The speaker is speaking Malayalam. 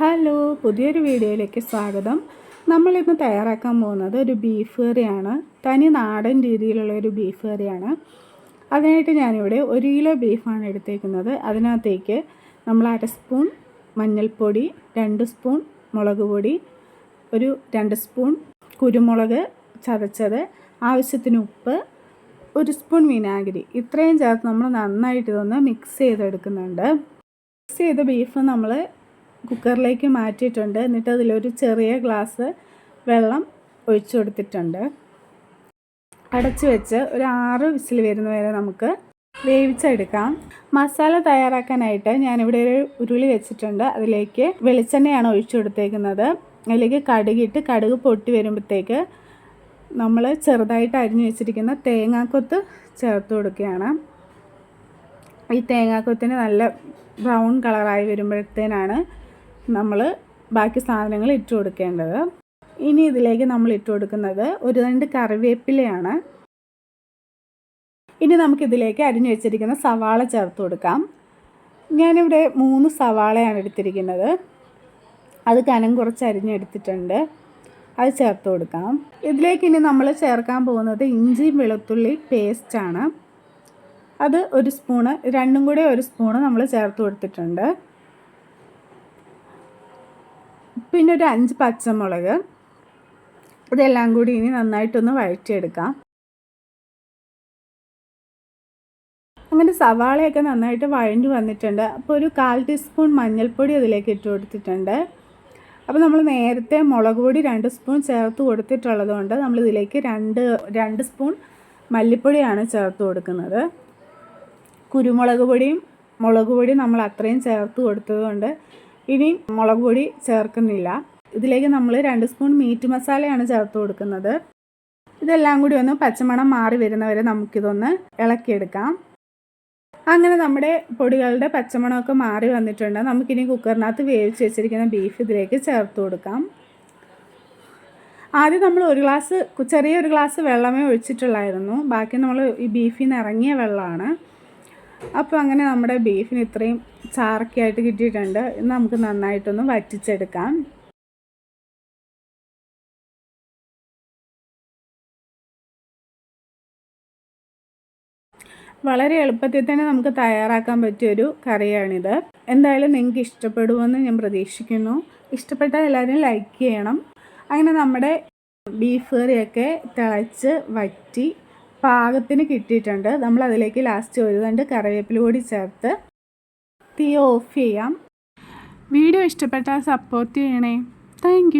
ഹലോ പുതിയൊരു വീഡിയോയിലേക്ക് സ്വാഗതം. നമ്മളിന്ന് തയ്യാറാക്കാൻ പോകുന്നത് ഒരു ബീഫ് കറിയാണ്. തനി നാടൻ രീതിയിലുള്ള ഒരു ബീഫ് കറിയാണ്. അതിനായിട്ട് ഞാനിവിടെ ഒരു കിലോ ബീഫാണ് എടുത്തേക്കുന്നത്. അതിനകത്തേക്ക് നമ്മൾ അര സ്പൂൺ മഞ്ഞൾപ്പൊടി രണ്ട് സ്പൂൺ മുളക് പൊടി ഒരു രണ്ട് സ്പൂൺ കുരുമുളക് ചതച്ചത് ആവശ്യത്തിന് ഉപ്പ് ഒരു സ്പൂൺ വിനാഗിരി. ഇത്രയും ചേർത്ത് നമ്മൾ നന്നായിട്ട് ഇതൊന്ന് മിക്സ് ചെയ്തെടുക്കുന്നുണ്ട്. മിക്സ് ചെയ്ത ബീഫ് നമ്മൾ കുക്കറിലേക്ക് മാറ്റിയിട്ടുണ്ട്. എന്നിട്ട് അതിലൊരു ചെറിയ ഗ്ലാസ് വെള്ളം ഒഴിച്ചു കൊടുത്തിട്ടുണ്ട്. അടച്ചു വെച്ച് ഒരു ആറ് വിസിൽ വരുന്ന വരെ നമുക്ക് വേവിച്ചെടുക്കാം. മസാല തയ്യാറാക്കാനായിട്ട് ഞാനിവിടെ ഒരു ഉരുളി വെച്ചിട്ടുണ്ട്. അതിലേക്ക് വെളിച്ചെണ്ണയാണ് ഒഴിച്ചു കൊടുത്തേക്കുന്നത്. അതിലേക്ക് കടുകിട്ട് കടുക് പൊട്ടി വരുമ്പോഴത്തേക്ക് നമ്മൾ ചെറുതായിട്ട് അരിഞ്ഞു വെച്ചിരിക്കുന്ന തേങ്ങാക്കൊത്ത് ചേർത്ത് കൊടുക്കുകയാണ്. ഈ തേങ്ങാക്കൊത്തിന് നല്ല ബ്രൗൺ കളറായി വരുമ്പോഴത്തേനാണ് നമ്മൾ ബാക്കി സാധനങ്ങൾ ഇട്ട് കൊടുക്കേണ്ടത്. ഇനി ഇതിലേക്ക് നമ്മൾ ഇട്ട് കൊടുക്കുന്നത് ഒരു രണ്ട് കറിവേപ്പിലയാണ്. ഇനി നമുക്കിതിലേക്ക് അരിഞ്ഞു വെച്ചിരിക്കുന്ന സവാള ചേർത്ത് കൊടുക്കാം. ഞാനിവിടെ മൂന്ന് സവാളയാണ് എടുത്തിരിക്കുന്നത്. അത് കനം കുറച്ച് അരിഞ്ഞെടുത്തിട്ടുണ്ട് അത് ചേർത്ത് കൊടുക്കാം. ഇതിലേക്ക് ഇനി നമ്മൾ ചേർക്കാൻ പോകുന്നത് ഇഞ്ചി വെളുത്തുള്ളി പേസ്റ്റാണ് അത് ഒരു സ്പൂണ് രണ്ടും കൂടെ ഒരു സ്പൂണ് നമ്മൾ ചേർത്ത് കൊടുത്തിട്ടുണ്ട്. പിന്നെ ഒരു അഞ്ച് പച്ചമുളക്. ഇതെല്ലാം കൂടി ഇനി നന്നായിട്ടൊന്ന് വഴറ്റിയെടുക്കാം. അങ്ങനെ സവാളയൊക്കെ നന്നായിട്ട് വഴഞ്ഞു വന്നിട്ടുണ്ട്. അപ്പോൾ ഒരു കാൽ ടീസ്പൂൺ മഞ്ഞൾപ്പൊടി അതിലേക്ക് ഇട്ട് കൊടുത്തിട്ടുണ്ട്. അപ്പോൾ നമ്മൾ നേരത്തെ മുളക് പൊടി രണ്ട് സ്പൂൺ ചേർത്ത് കൊടുത്തിട്ടുള്ളത് കൊണ്ട് നമ്മളിതിലേക്ക് രണ്ട് രണ്ട് സ്പൂൺ മല്ലിപ്പൊടിയാണ് ചേർത്ത് കൊടുക്കുന്നത്. കുരുമുളക് പൊടിയും മുളക് പൊടി നമ്മൾ അത്രയും ചേർത്ത് കൊടുത്തത് കൊണ്ട് ഇനി മുളക് പൊടി ചേർക്കുന്നില്ല. ഇതിലേക്ക് നമ്മൾ രണ്ട് സ്പൂൺ മീറ്റ് മസാലയാണ് ചേർത്ത് കൊടുക്കുന്നത്. ഇതെല്ലാം കൂടി ഒന്ന് പച്ചമണം മാറി വരുന്നവരെ നമുക്കിതൊന്ന് ഇളക്കിയെടുക്കാം. അങ്ങനെ നമ്മുടെ പൊടികളുടെ പച്ചമണമൊക്കെ മാറി വന്നിട്ടുണ്ട്. നമുക്കിനി കുക്കറിനകത്ത് വേവിച്ച് വെച്ചിരിക്കുന്ന ബീഫ് ഇതിലേക്ക് ചേർത്ത് കൊടുക്കാം. ആദ്യം നമ്മൾ ഒരു ഗ്ലാസ് ചെറിയൊരു ഗ്ലാസ് വെള്ളമേ ഒഴിച്ചിട്ടുള്ളായിരുന്നു. ബാക്കി നമ്മൾ ഈ ബീഫിൽ നിന്ന് ഇറങ്ങിയ വെള്ളമാണ്. അപ്പോൾ അങ്ങനെ നമ്മുടെ ബീഫിന് ഇത്രയും ചാറൊക്കെ ആയിട്ട് കിട്ടിയിട്ടുണ്ട് നമുക്ക് നന്നായിട്ടൊന്ന് വറ്റിച്ചെടുക്കാം. വളരെ എളുപ്പത്തിൽ തന്നെ നമുക്ക് തയ്യാറാക്കാൻ പറ്റിയൊരു കറിയാണിത്. എന്തായാലും നിങ്ങൾക്ക് ഇഷ്ടപ്പെടുമെന്ന് ഞാൻ പ്രതീക്ഷിക്കുന്നു. ഇഷ്ടപ്പെട്ടാൽ എല്ലാവരും ലൈക്ക് ചെയ്യണം. അങ്ങനെ നമ്മുടെ ബീഫ് കറിയൊക്കെ തിളച്ച് വറ്റി പാകത്തിന് കിട്ടിയിട്ടുണ്ട്. നമ്മൾ അതിലേക്ക് ലാസ്റ്റ് ഒരു രണ്ട് കറിവേപ്പില കൂടി ചേർത്ത് തീ ഓഫ് ചെയ്യാം. വീഡിയോ ഇഷ്ടപ്പെട്ടാൽ സപ്പോർട്ട് ചെയ്യണേ. താങ്ക്